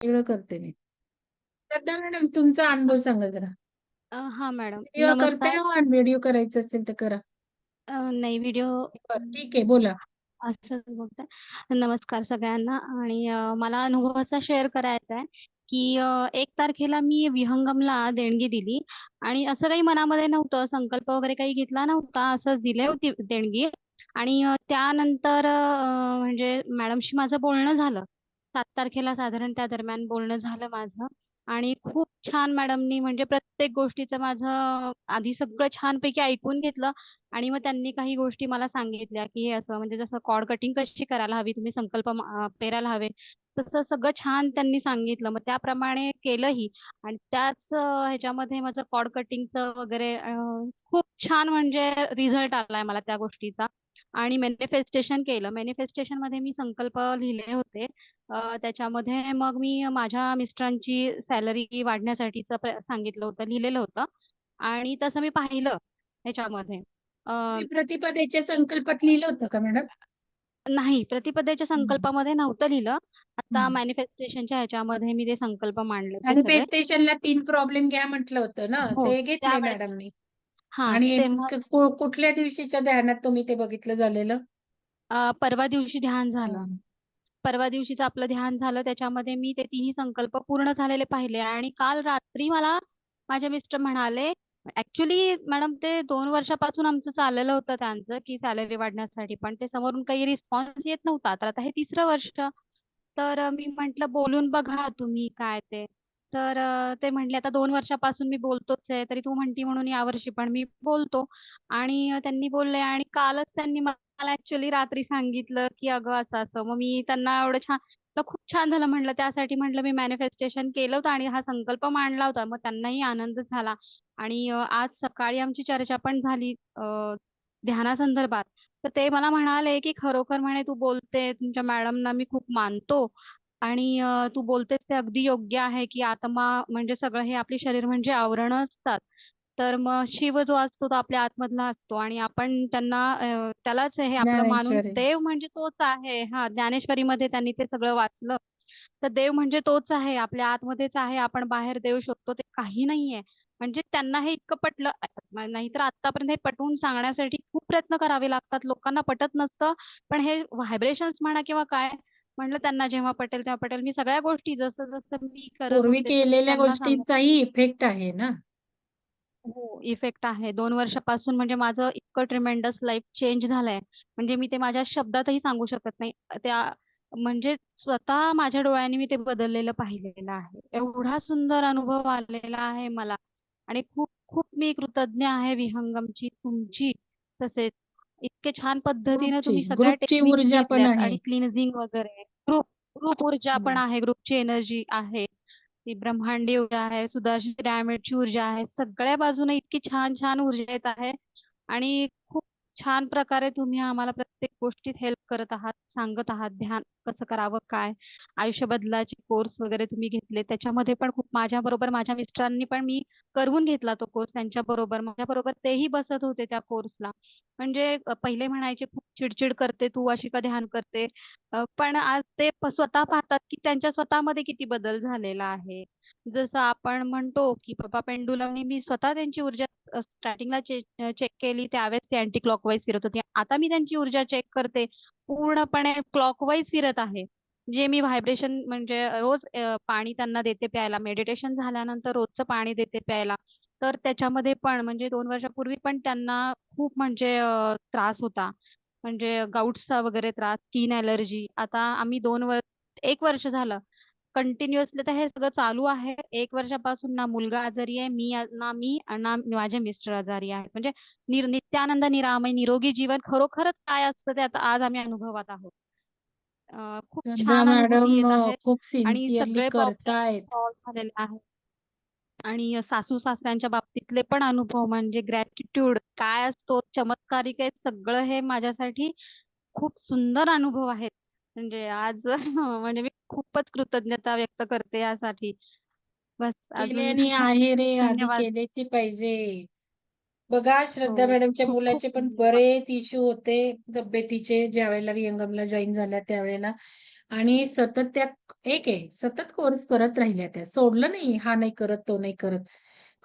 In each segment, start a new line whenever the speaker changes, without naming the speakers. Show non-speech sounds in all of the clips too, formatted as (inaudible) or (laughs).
वेगळं करते मी. श्रद्धा मॅडम तुमचा अनुभव सांगा जरा.
अ, हां मॅडम.
व्हिडिओ
नमस्कार.
करताय आणि व्हिडिओ करायचा असेल तर करा.
अ, नाही व्हिडिओ
बरं ठीक आहे बोला.
असंच बोलताय. नमस्कार सगळ्यांना आणि अ, मला अनुभव असा शेअर करायचा आहे, की अ, 1 तारखेला मी विहंगमला देणगी दिली आणि असं काही मनामध्ये नव्हतं, संकल्प वगैरे काही घेतला नव्हता. असंच दिली होती देणगी आणि अ, त्यानंतर अ, म्हणजे मॅडमशी माझं बोलणं झालं. तारखेला साधारण त्या दरम्यान बोलणं झालं माझं आणि खूप छान मॅडमनी म्हणजे प्रत्येक गोष्टीचं माझं आधी सगळं छानपैकी ऐकून घेतलं आणि मग त्यांनी काही गोष्टी मला सांगितल्या, की हे असं म्हणजे जसं कॉर्ड कटिंग कशी करायला हवी, तुम्ही संकल्प पेरायला हवे. तसं सगळं छान त्यांनी सांगितलं. मग त्याप्रमाणे केलंही आणि त्याच ह्याच्यामध्ये माझं कॉर्ड कटिंगचं वगैरे खूप छान म्हणजे रिझल्ट आलाय मला त्या गोष्टीचा आणि मॅनिफेस्टेशन केलं. मॅनिफेस्टेशनमध्ये मी संकल्प लिहिले होते. अ, त्याच्यामध्ये मग मी माझ्या मिस्टरांची सॅलरी वाढण्यासाठीचं प्र सांगितलं होतं, लिहिलेलं होतं आणि तसं मी पाहिलं ह्याच्यामध्ये. अ,
तुम्ही प्रतिपदेच्या संकल्पात लिहिलं होतं का मॅडम?
नाही, प्रतिपदेच्या
हं.
संकल्पामध्ये नव्हतं लिहिलं. आता
हं.
मॅनिफेस्टेशनच्या ह्याच्यामध्ये मी ते संकल्प मांडले ते सगळे.
मॅनिफेस्टेशनला 3 प्रॉब्लेम घ्या म्हटलं होतं ना,
हो,
ते घेतले
त्यावेळेस
मॅडमनी.
हां,
आणि
तेव्हा
क कु कुठल्या दिवशीच्या ध्यानात तुम्ही ते बघितलं झालेलं?
अ, परवा दिवशी ध्यान झालं.
हं.
परवा दिवशीचं आपलं ध्यान झालं. त्याच्यामध्ये मी ते तिन्ही संकल्प पूर्ण झालेले पाहिले आणि काल रात्री मला माझे मिस्टर म्हणाले ऍक्च्युली मॅडम ते दोन वर्षापासून आमचं चाललेलं होतं त्यांचं, की सॅलरी वाढण्यासाठी. पण ते समोरून काही रिस्पॉन्स येत नव्हता. तर आता हे तिसरं वर्ष. तर मी म्हटलं बोलून बघा तुम्ही काय ते. तर ते म्हणले आता दोन वर्षापासून मी बोलतोच आहे. तरी तू म्हणती म्हणून यावर्षी पण मी बोलतो. आणि त्यांनी बोलले आणि कालच त्यांनी मला ऍक्च्युली रात्री सांगितलं, की "अगं असं-असं." मग मी त्यांना एवढं छान तर खूप छान झालं म्हटलं. त्यासाठी म्हटलं मी मॅनिफेस्टेशन केलं होतं आणि हा संकल्प मांडला होता. मग त्यांनाही आनंद झाला आणि अ, आज सकाळी आमची चर्चा पण झाली अ, ध्यानासंदर्भात. तर ते मला म्हणाले, की "खरोखर म्हणे तू बोलते, तुमच्या मॅडमना मी खूप मानतो आणि अ, तू बोलतेस ते अगदी योग्य आहे, की आत्मा म्हणजे सगळं हे आपले शरीर म्हणजे आवरणं असतात. तर मग शिव जो असतो तो आपल्या आतमधला असतो आणि आपण त्यांना त्यालाच हे आपलं मानून
ज्ञानेश्वरी.
देव म्हणजे तोच आहे." हां, ज्ञानेश्वरीमध्ये त्यांनी ते सगळं वाचलं. तर देव म्हणजे तोच आहे, आपल्या आतमध्येच आहे. आपण बाहेर देव शोधतो ते काही नाहीये. म्हणजे त्यांना हे इतकं पटलं. अ, नाहीतर आत्तापर्यंत हे पटवून सांगण्यासाठी खूप प्रयत्न करावे लागतात. लोकांना पटत नसतं. पण हे व्हायब्रेशन्स म्हणा किंवा काय, म्हटलं त्यांना जेव्हा पटेल तेव्हा पटेल. मी सगळ्या गोष्टी जसं-जसं मी करत
पूर्वी
होते तसं
केलेल्या
त्यांना सांगत
गोष्टींचाही इफेक्ट आहे ना.
हो, इफेक्ट आहे. 2 वर्षापासून म्हणजे माझं इतकं ट्रेमेंडस लाईफ चेंज झालंय. म्हणजे मी ते माझ्या शब्दातही सांगू शकत नाही. त्या म्हणजे स्वतः माझ्या डोळ्यांनी मी ते बदललेलं पाहिलेलं आहे. एवढा सुंदर अनुभव आलेला आहे मला आणि खूप-खूप मी कृतज्ञ आहे विहंगमची, तुमची तसेच. इतके छान पद्धतीने
ग्रुपची,
तुम्ही सगळ्या
ग्रुपची
टेक्निक्स
ऊर्जा पण आहे.
आणि क्लिन्झिंग वगैरे. ग्रुप ग्रुप ऊर्जा पण
हं.
आहे, ग्रुपची एनर्जी आहे. ती ब्रह्मांडी ऊर्जा आहे, सुदर्शन डायमंडची ऊर्जा आहे. सगळ्या बाजूने इतकी छान-छान ऊर्जा येत आहे आणि खूप छान प्रकारे तुम्ही आम्हाला प्रत्येक गोष्टीत हेल्प करत आहात, सांगत आहात ध्यान कसं करावं, काय. आयुष्य बदलाचे कोर्स वगैरे तुम्ही घेतले. त्याच्यामध्ये पण खूप माझ्याबरोबर माझ्या मिस्टरांनी पण मी करवून घेतला तो कोर्स त्यांच्या बरोबर माझ्याबरोबर तेही बसत होते त्या कोर्सला. म्हणजे पहिले म्हणायचे, "खूप चिडचिड करते तू, अशी का ध्यान करते?" पण आज ते स्वतः पाहतात, की त्यांच्या स्वतःमध्ये किती बदल झालेला आहे. जसं आपण म्हणतो, की बाबा पेंडुलमने मी स्वतः त्यांची ऊर्जा स्टार्टिंगला चेक केली त्यावेळेस ते अँटी क्लॉकवाईज फिरत होती. आता मी त्यांची ऊर्जा चेक करते, पूर्णपणे क्लॉकवाईज फिरत आहे. जे मी व्हायब्रेशन म्हणजे रोज पाणी त्यांना देते प्यायला. मेडिटेशन झाल्यानंतर रोजचं पाणी देते प्यायला. तर त्याच्यामध्ये पण म्हणजे दोन वर्षापूर्वी पण त्यांना खूप म्हणजे त्रास होता. म्हणजे गाऊट्सचा वगैरे त्रास, स्किन ॲलर्जी. आता आम्ही दोन वर्ष एक वर्ष झालं कंटिन्युअसली तर हे सगळं चालू आहे. 1 वर्षापासून ना मुलगा आजारी आहे, मी ना मी ना माझे मिस्टर आजारी आहेत. म्हणजे निर नित्यानंद निरामय निरोगी जीवन खरोखरच काय असतं ते आता आज आम्ही अनुभवत आहोत. खूप छान
मॅडम खूप
आणि
सिन्सिअरली
सगळे
करतायत.
झालेले आहेत. आणि सासू-सासऱ्यांच्या बाबतीतले पण अनुभव म्हणजे ग्रॅटिट्यूड काय असतो, चमत्कारिक आहे सगळं हे माझ्यासाठी खूप सुंदर अनुभव आहेत. म्हणजे आज (laughs) म्हणजे मी खूपच कृतज्ञता व्यक्त करते यासाठी. बस
केल्याने आहे रे, आधी
धन्यवाद.
केलेची पाहिजे. बघा श्रद्धा
हो,
मॅडमच्या मुलाचे पण
धन्यवाद.
बरेच इश्यू होते तब्येतीचे ज्यावेळेला विहंगमला जॉइन झाल्या त्यावेळेला आणि सतत त्या एक आहे सतत कोर्स करत राहिल्या त्या सोडलं नाही हा नाही करत तो नाही करत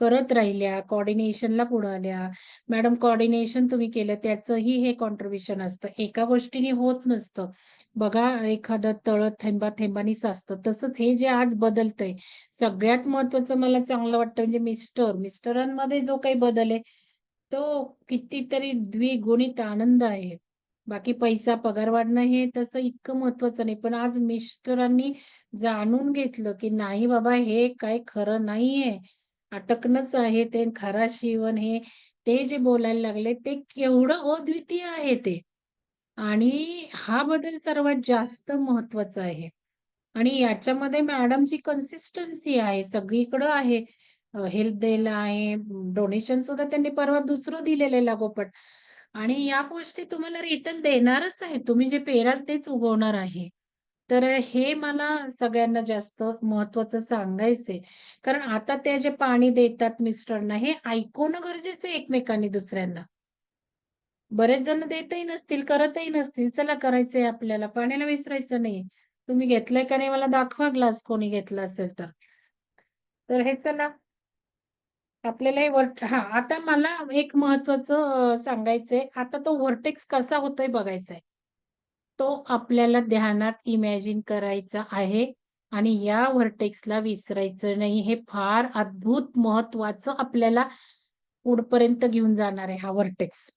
करत राहिल्या कॉर्डिनेशनला पुढे आल्या. मॅडम कॉर्डिनेशन तुम्ही केलं त्याचंही हे कॉन्ट्रीब्युशन असतं. एका गोष्टीने होत नसतं. बघा एखादं तळ थेंबा थेंबानीच असतं तसंच हे जे आज बदलतंय सगळ्यात महत्वाचं मला चांगलं वाटतं म्हणजे मिस्टर मिस्टरांमध्ये जो काही बदल आहे तो कितीतरी द्विगुणित आनंद आहे. बाकी पैसा पगार वाढणं हे तसं इतकं महत्वाचं नाही. पण आज मिस्टरांनी जाणून घेतलं की नाही बाबा हे काय खरं नाहीये. अटकणंच आहे ते खरा शिवण हे ते जे बोलायला लागले ते केवढं अद्वितीय आहे ते. आणि हा बदल सर्वात जास्त महत्त्वाचा आहे. आणि याच्यामध्ये मॅडमची कन्सिस्टन्सी आहे सगळीकडं आहे. हेल्प द्यायला आहे डोनेशन सुद्धा त्यांनी परवा दुसरं दिलेलं आहे लागोपाठ. आणि या गोष्टी तुम्हाला रिटर्न देणारच आहे. तुम्ही जे पेराल तेच उगवणार आहे. तर हे मला सगळ्यांना जास्त महत्वाचं सांगायचंय. कारण आता ते जे पाणी देतात मिस्टरांना हे ऐकवणं गरजेचं आहे एकमेकांनी दुसऱ्यांना. बरेच जण देतही नसतील करतही नसतील. चला करायचंय आपल्याला पाण्याला विसरायचं नाही तुम्ही घेतलंय का नाही मला दाखवा ग्लास कोणी घेतला असेल तर. तर हे चला. आपल्याला हे वर्ट हा आता मला एक महत्वाचं सांगायचंय. आता तो व्हर्टेक्स कसा होतोय बघायचा आहे तो आपल्याला ध्यानात इमॅजिन करायचा आहे आणि या व्हर्टेक्सला विसरायचं नाही. हे फार अद्भुत महत्वाचं आपल्याला पुढपर्यंत घेऊन जाणार आहे हा व्हर्टेक्स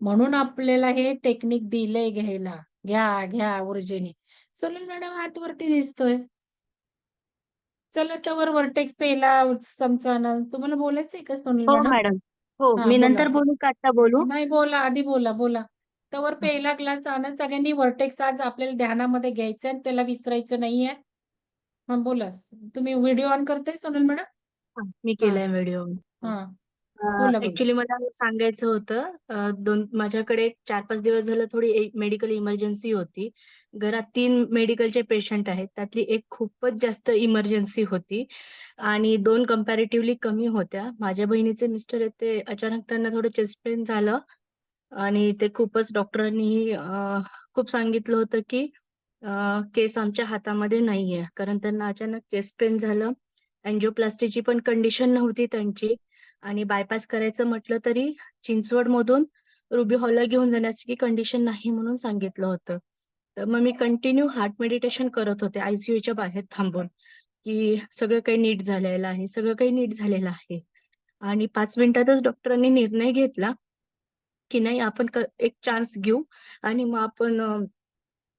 म्हणून आपल्याला हे टेक्निक दिलंय घ्यायला. घ्या घ्या ऊर्जेने सोनल मॅडम हात वरती दिसतोय. चला त्यावर व्हर्टेक्स पेला चमचा आणा तुम्हाला बोलायचंय का सोनल मॅडम
हो
हा
मी नंतर बोलू का आता बोलू?
नाही बोला आधी बोला बोला. त्यावर पहिला ग्लास आणा सगळ्यांनी व्हर्टेक्स आज आपल्याला ध्यानामध्ये घ्यायचं आणि त्याला विसरायचं नाहीये. हा बोला. तुम्ही व्हिडिओ ऑन करताय सोनल मॅडम
मी केलाय व्हिडिओ
हा.
ऍक्च्युली मला सांगायचं होतं दोन माझ्याकडे चार पाच दिवस झालं थोडी मेडिकल इमर्जन्सी होती. घरात तीन मेडिकलचे पेशंट आहेत त्यातली एक खूपच जास्त इमर्जन्सी होती. आणि दोन कम्पॅरेटिव्हली कमी होत्या. माझ्या बहिणीचे मिस्टर ते अचानक त्यांना थोडं चेस्ट पेन झालं. आणि ते खूपच डॉक्टरांनी खूप सांगितलं होतं की केस आमच्या हातामध्ये नाहीये. कारण त्यांना अचानक चेस्ट पेन झालं. अँजिओप्लास्टीची पण कंडिशन नव्हती त्यांची. आणि बायपास करायचं म्हटलं तरी चिंचवड मधून रुबी हॉलला घेऊन जाण्याची कंडिशन नाही म्हणून सांगितलं होतं. तर मग मी कंटिन्यू हार्ट मेडिटेशन करत होते आयसीयूच्या बाहेर थांबून. की सगळं काही नीट झालेलं आहे सगळं काही नीट झालेलं आहे. आणि पाच मिनिटातच डॉक्टरांनी निर्णय घेतला. की नाही आपण एक चान्स घेऊ आणि मग आपण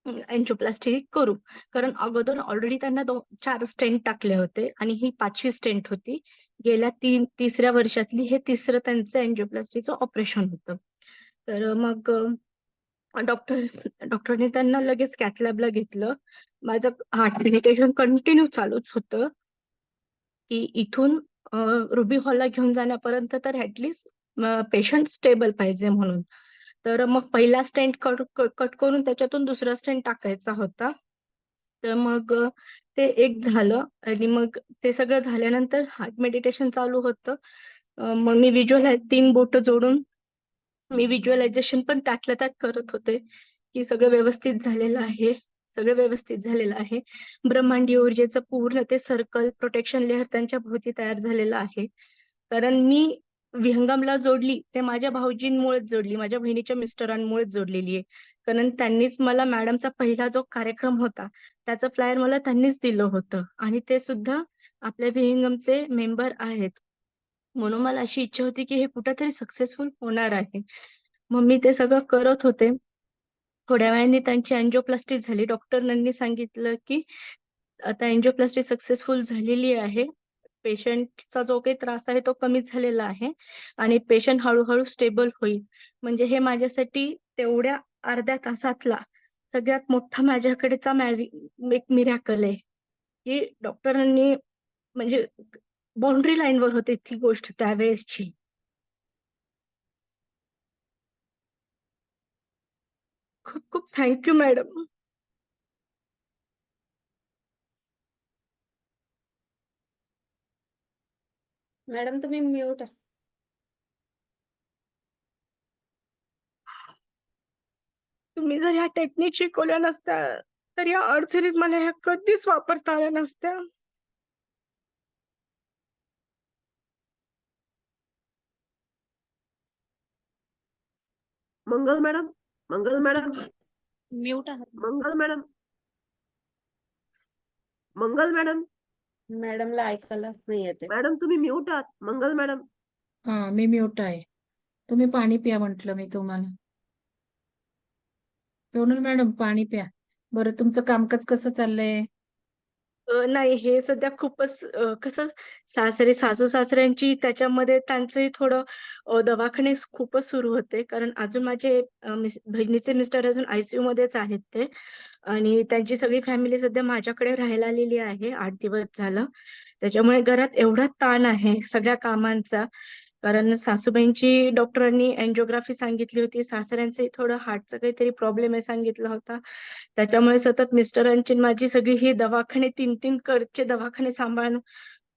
एन्जिओप्लास्टी करू. कारण अगोदर ऑलरेडी त्यांना दोन चार स्टेंट टाकले होते आणि ही पाचवी स्टेंट होती. गेल्या तीन तिसऱ्या वर्षातली हे तिसरं त्यांचं एन्जिओप्लास्टीचं ऑपरेशन होतं. तर मग डॉक्टर डॉक्टरने त्यांना लगेच कॅथलॅबला घेतलं. माझं हार्ट मेडिटेशन कंटिन्यू चालूच होतं. की इथून रुबी हॉलला घेऊन जाण्यापर्यंत तर ऍटलिस्ट पेशंट स्टेबल पाहिजे म्हणून. तर मग पहिला स्टेंट कट कट करून त्याच्यातून दुसरा स्टेंट टाकायचा होता. तर मग ते एक झालं आणि मग ते सगळं झाल्यानंतर हार्ट मेडिटेशन चालू होतं. मग मी व्हिज्युअलाइज तीन बोट जोडून मी व्हिज्युअलायझेशन पण त्यातल्या त्यात करत होते की सगळं व्यवस्थित झालेलं आहे सगळं व्यवस्थित झालेलं आहे. ब्रह्मांडी ऊर्जेचं पूर्ण ते सर्कल प्रोटेक्शन लेअर त्यांच्या भोवती तयार झालेलं आहे. कारण मी विहंगमला जोडली ते माझ्या भाऊजींमुळेच जोडली माझ्या बहिणीच्या मिस्टरांमुळेच जोडलेली आहे. कारण त्यांनीच मला मॅडमचा पहिला जो कार्यक्रम होता त्याचं फ्लायर मला त्यांनीच दिलं होतं. आणि ते सुद्धा आपल्या विहंगमचे मेंबर आहेत. म्हणून मला अशी इच्छा होती की हे कुठेतरी सक्सेसफुल होणार आहे. मग मी ते सगळं करत होते. थोड्या वेळाने त्यांची अँजिओप्लास्टी झाली. डॉक्टरांनी सांगितलं की आता अँजिओप्लास्टी सक्सेसफुल झालेली आहे. पेशंटचा जो काही त्रास आहे तो कमी झालेला आहे आणि पेशंट हळूहळू स्टेबल होईल. म्हणजे हे माझ्यासाठी तेवढ्या अर्ध्या तासातला सगळ्यात मोठा माझ्याकडेचा मॅजिक एक मिरॅकल आहे. की डॉक्टरांनी म्हणजे बाउंड्री लाईनवर होते ती गोष्ट त्यावेळेसची. खूप खूप थँक्यू मॅडम
मॅडम तुम्ही म्यूट. आहे.
तुम्ही जर ह्या टेक्निक शिकवल्या नसत्या तर या अडचणीत मला ह्या कधीच वापरता आल्या नसत्या.
Mangal madam Mangal madam.
Mute आहात
मंगल मॅडम. मंगल मॅडम.
मॅडमला ऐकायला नाही येते.
मॅडम तुम्ही म्यूट आहात. मंगल मॅडम.
हा मी म्यूट आहे. तुम्ही पाणी प्या म्हटलं मी तुम्हाला. सोनल मॅडम पाणी प्या. बरं तुमचं कामकाज कसं चाललंय?
अ, नाही हे सध्या खूपच अ, कसं सासरे सासू सासऱ्यांची त्याच्यामध्ये त्यांचंही थोडं अ, दवाखाने खूपच सुरू होते. कारण अजून माझे अ, मिस- बहिणीचे मिस्टर अजून आयसीयू मध्येच आहेत ते. आणि त्यांची सगळी फॅमिली सध्या माझ्याकडे राहायला आलेली आहे. आठ दिवस झालं. त्याच्यामुळे घरात एवढा ताण आहे सगळ्या कामांचा. कारण सासूबाईंची डॉक्टरांनी अँजिओग्राफी सांगितली होती. सासऱ्यांचे थोडं हार्टचा काहीतरी प्रॉब्लेम आहे सांगितला होता. त्याच्यामुळे सतत मिस्टरांची माझी सगळी ही दवाखाने तीन तीन करचे दवाखाने सांभाळणं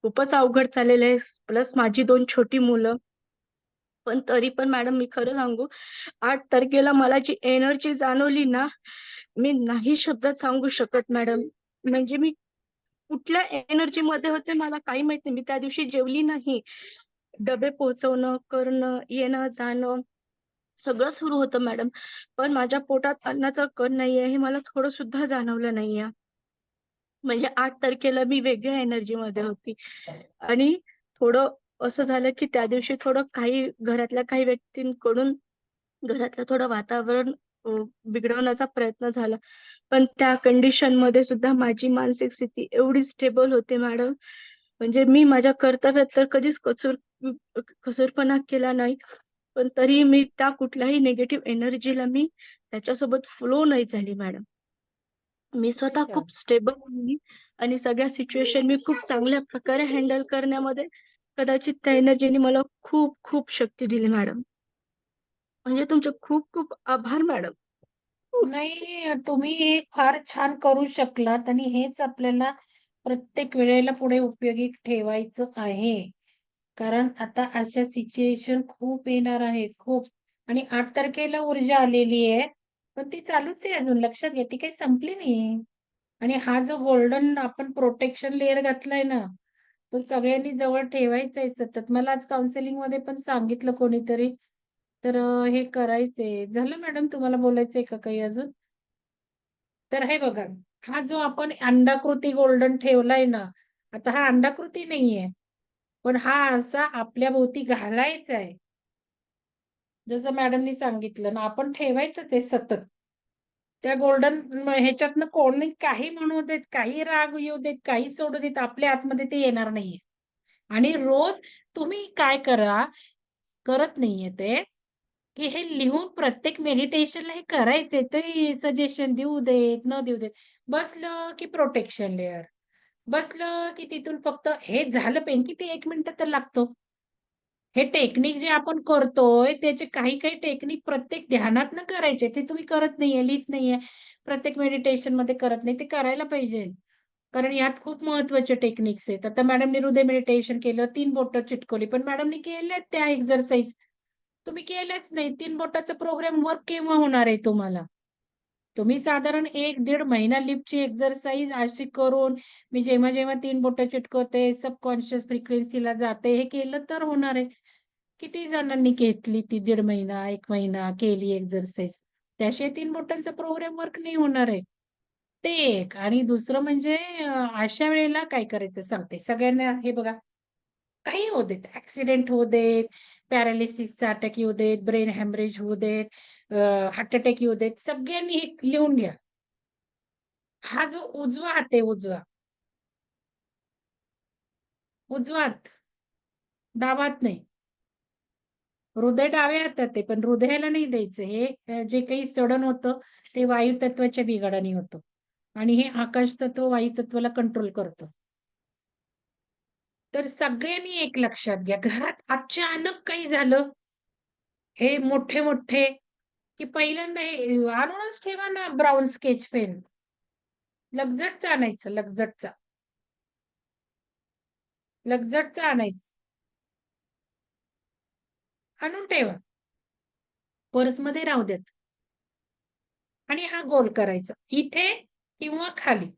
खूपच अवघड चाललेलं आहे. प्लस माझी दोन छोटी मुलं. पण तरी पण मॅडम मी खरं सांगू आठ तारखेला मला जी एनर्जी जाणवली ना मी नाही शब्दात सांगू शकत मॅडम. म्हणजे मी कुठल्या एनर्जी मध्ये होते मला काही माहीत नाही. मी त्या दिवशी जेवली नाही. डबे पोहोचवणं करणं येणं जाणं सगळं सुरू होतं मॅडम. पण माझ्या पोटात अन्नाचा कण नाहीये हे मला थोडं सुद्धा जाणवलं नाहीये. म्हणजे आठ तारखेला मी वेगळ्या एनर्जी मध्ये होती. आणि थोडं असं झालं की त्या दिवशी थोडं काही घरातल्या काही व्यक्तींकडून घरातलं थोडं वातावरण बिघडवण्याचा प्रयत्न झाला. पण त्या कंडिशनमध्ये सुद्धा माझी मानसिक स्थिती एवढी स्टेबल होते मॅडम म्हणजे मी माझ्या कर्तव्यात तर कधीच कसूर कसूरपणा केला नाही पण तरी मी त्या कुठल्याही निगेटिव्ह एनर्जीला मी त्याच्यासोबत फ्लो नाही झाली मॅडम मी स्वतः. खूप स्टेबल झाली आणि सगळ्या सिच्युएशन मी खूप चांगल्या प्रकारे हँडल करण्यामध्ये कदाचित त्या एनर्जीने मला खूप खूप शक्ती दिली मॅडम म्हणजे तुमचे खूप खूप आभार मॅडम
नाही तुम्ही हे फार छान करू शकलात आणि हेच आपल्याला प्रत्येक वेळेला पुढे उपयोगी ठेवायचं आहे. कारण आता अशा सिच्युएशन खूप येणार आहेत खूप. आणि आठ तारखेला ऊर्जा आलेली आहे पण ती चालूच आहे अजून लक्षात घ्या ती काही संपली नाही आणि हा जो गोल्डन आपण प्रोटेक्शन लेअर घातलाय ना तो सगळ्यांनी जवळ ठेवायचा आहे सतत. मला आज काउन्सिलिंगमध्ये पण सांगितलं कोणीतरी. तर हे करायचंय. झालं मॅडम तुम्हाला बोलायचंय का काही अजून? तर हे बघा. हा जो आपण अंडाकृती गोल्डन ठेवलाय ना आता हा अंडाकृती नाहीये. पण हा असा आपल्या भोवती घालायचा आहे जसं मॅडमनी सांगितलं ना आपण ठेवायचंच आहे सतत. त्या गोल्डन ह्याच्यातनं कोणी काही म्हणू देत काही राग येऊ देत काही सोडू देत आपल्या आतमध्ये ते येणार नाहीये. आणि रोज तुम्ही काय करा करत नाहीये ते की हे लिहून प्रत्येक मेडिटेशनला हे करायचे ते सजेशन देऊ देत न देऊ देत. बसलं की प्रोटेक्शन लेअर बसलं की तिथून फक्त हे झालं पेन की ते एक मिनिट तर लागतो. हे टेक्निक जे आपण करतोय त्याचे काही काही टेक्निक प्रत्येक ध्यानात न करायचे. ते तुम्ही करत नाहीये लिहित नाहीये. प्रत्येक मेडिटेशनमध्ये करत नाही ते करायला पाहिजे. कारण यात खूप महत्त्वाचे टेक्निक्स आहेत. आता मॅडमने हृदय मेडिटेशन केलं तीन बोट चिटकवली पण मॅडमने केल्यात त्या एक्झरसाइज तुम्ही केलेच नाही. तीन बोटाचा प्रोग्राम वर्क केव्हा होणार आहे तुम्हाला? तुम्ही साधारण एक दीड महिना लिपची एक्झरसाइज अशी करून मी जेव्हा जेव्हा तीन बोटं चिटकवते सबकॉन्शियस फ्रिक्वेन्सीला जाते हे केलं तर होणार आहे. किती जणांनी घेतली ती दीड महिना एक महिना केली एक्झरसाइज त्याशिवाय तीन बोटांचा प्रोग्राम वर्क नाही होणार आहे. ते एक. आणि दुसरं म्हणजे अशा वेळेला काय करायचं? सांगते. सगळ्यांना हे बघा. काही होऊ देत. ऍक्सिडेंट होऊ देत. पॅरालिसिसचा अटॅक येऊ देत ब्रेन हॅमरेज होऊ देत हार्ट अटॅक येऊ देत सगळ्यांनी हे लिहून घ्या. हा जो उजवा हात आहे उजवा. उजवात. डावात नाही. हृदय डाव्या हातात आहे पण हृदयाला नाही द्यायचं. हे जे काही सडन होतं ते वायू तत्वाच्या बिघाडाने होतं. आणि हे आकाश तत्व वायू तत्वाला कंट्रोल करतं. तर सगळ्यांनी एक लक्षात घ्या घरात अचानक काही झालं हे मोठे मोठे की पहिल्यांदा हे आणूनच ठेवा ना ब्राऊन स्केच पेन लगजटचा आणायचं लगजटचा. लगजटचा आणायचं. आणून ठेवा. पर्समध्ये राहू देत. आणि हा गोल करायचा. इथे किंवा खाली.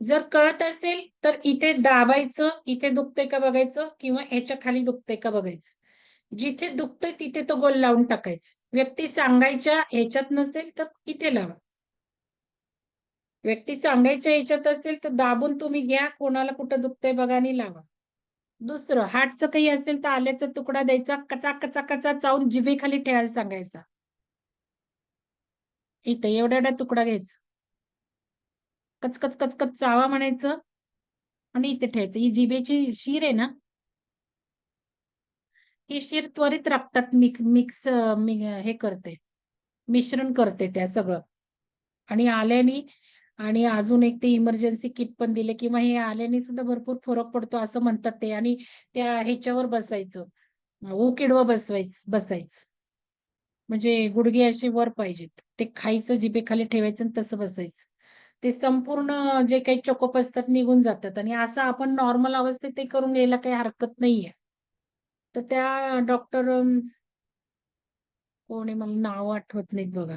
जर कळत असेल तर इथे दाबायचं इथे दुखतंय का बघायचं किंवा याच्या खाली दुखतंय का बघायचं. जिथे दुखतंय तिथे तो गोल लावून टाकायचं. व्यक्ती सांगायच्या ह्याच्यात नसेल तर इथे लावा. व्यक्ती सांगायच्या ह्याच्यात असेल तर दाबून तुम्ही घ्या कोणाला कुठं दुखतंय बघा आणि लावा. दुसरं हार्टचं काही असेल तर आल्याचा तुकडा द्यायचा कचा कचा कचा चावून जिभेखाली ठेवायला सांगायचा. इथं एवढा एवढा तुकडा घ्यायचा. कचकच कचकच चावा म्हणायचं. आणि इथे ठेवायचं. ही जिभेची शीर आहे ना ही शीर त्वरित रक्तात मिक्स मिक, हे करते. मिश्रण करते त्या सगळं. आणि आल्याने आणि अजून एक ते इमर्जन्सी किट पण दिले किंवा हे आल्याने सुद्धा भरपूर फरक पडतो असं म्हणतात ते. आणि त्या ह्याच्यावर बसायचं. ओकिडवं बसवायचं बसायचं. म्हणजे गुडघे असे वर पाहिजेत. ते खायचं जिभेखाली ठेवायचं आणि तसं बसायचं. ते संपूर्ण जे काही चोकोप असतात निघून जातात. आणि असं आपण नॉर्मल अवस्थेत ते करून घ्यायला काही हरकत नाहीये. तर त्या डॉक्टर कोणी मला नाव आठवत नाहीत बघा.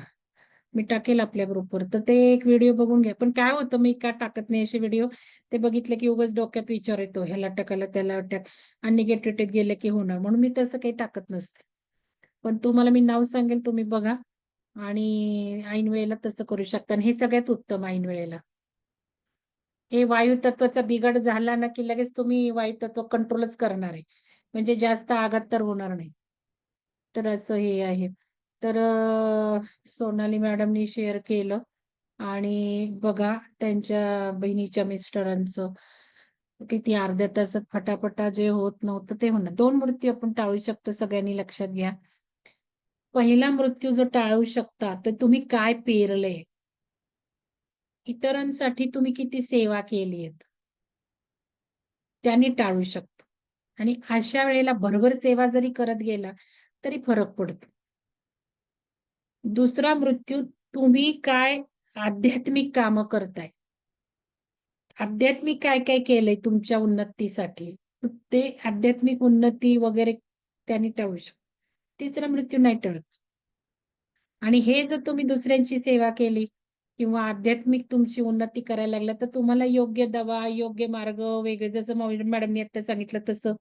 मी टाकेल आपल्या ग्रुपवर तर ते एक व्हिडिओ बघून घ्या. पण काय होतं मी का टाकत नाही असे व्हिडिओ ते बघितले की उगाच डोक्यात विचार येतो. ह्याला टाकायला त्याला टाक. आणि गेट गेले की होणार. म्हणून मी तसं काही टाकत नसते. पण तुम्हाला मी नाव सांगेल तुम्ही बघा. आणि ऐन वेळेला तसं करू शकता. आणि हे सगळ्यात उत्तम ऐन वेळेला हे वायू तत्वाचा बिघड झाला ना की लगेच तुम्ही वायू तत्व कंट्रोलच करणार आहे. म्हणजे जास्त आघात तर होणार नाही. तर असं हे आहे. तर सोनाली मॅडमनी शेअर केलं. आणि बघा त्यांच्या बहिणीच्या मिस्टरांचं किती अर्ध्या तासात फटाफटा जे होत नव्हतं ते होणार दोन मृत्यू आपण टाळू शकतो सगळ्यांनी लक्षात घ्या. पहिला मृत्यू जो टाळू शकता तर तुम्ही काय पेरलंय इतरांसाठी तुम्ही किती सेवा केली आहेत त्यांनी टाळू शकतो. आणि अशा वेळेला भरभर सेवा जरी करत गेला तरी फरक पडतो. दुसरा मृत्यू तुम्ही काय आध्यात्मिक काम करताय? आध्यात्मिक काय काय केलंय तुमच्या उन्नतीसाठी? ते आध्यात्मिक उन्नती वगैरे त्यांनी टाळू शकतो. तिसरा मृत्यू नाही टळत. आणि हे जर तुम्ही दुसऱ्यांची सेवा केली किंवा आध्यात्मिक तुमची उन्नती करायला लागला तर तुम्हाला योग्य दवा योग्य मार्ग वेगळे जसं मॅडमनी आता सांगितलं तसं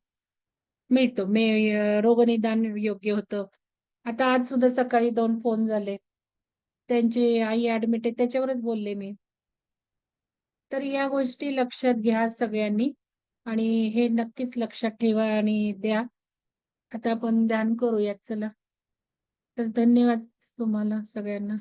मिळतो. मे रोगनिदान योग्य होतं. आता आज सुद्धा सकाळी दोन फोन झाले. त्यांची आई ऍडमिट आहे त्याच्यावरच बोलले मी. तर या गोष्टी लक्षात घ्या सगळ्यांनी आणि हे नक्कीच लक्षात ठेवा आणि द्या. आता आपण ध्यान करूयात चला. तर धन्यवाद तुम्हाला सगळ्यांना.